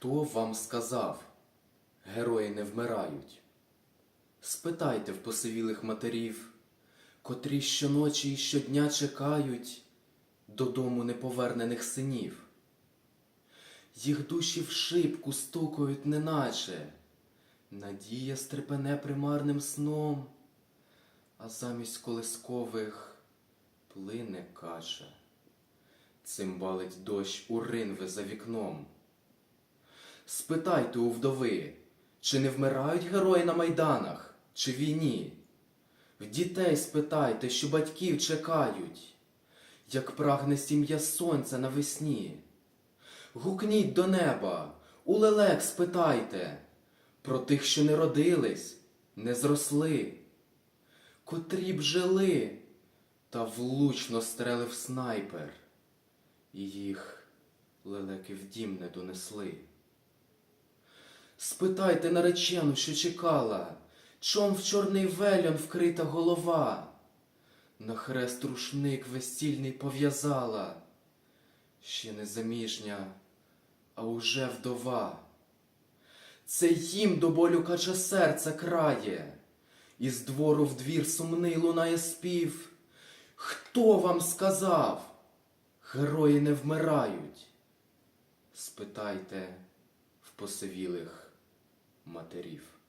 Хто вам сказав, герої не вмирають? Спитайте в посивілих матерів, котрі щоночі і щодня чекають додому неповернених синів. Їх душі в шибку стукають, неначе надія стрепене примарним сном, а замість колискових плине каша. Цимбалить дощ у ринви за вікном. Спитайте у вдови, чи не вмирають герої на майданах, чи війні? В дітей спитайте, що батьків чекають, як прагне сім'я сонця навесні. Гукніть до неба, у лелек спитайте про тих, що не родились, не зросли, котрі б жили, та влучно стрелив снайпер, і їх лелеки в дім не донесли. Спитайте наречену, що чекала, чом в чорний вельон вкрита голова, на хрест рушник весільний пов'язала, ще не заміжня, а уже вдова. Це їм до болю кача серце крає, і з двору в двір сумний лунає спів. Хто вам сказав? Герої не вмирають. Спитайте в посивілих матерів.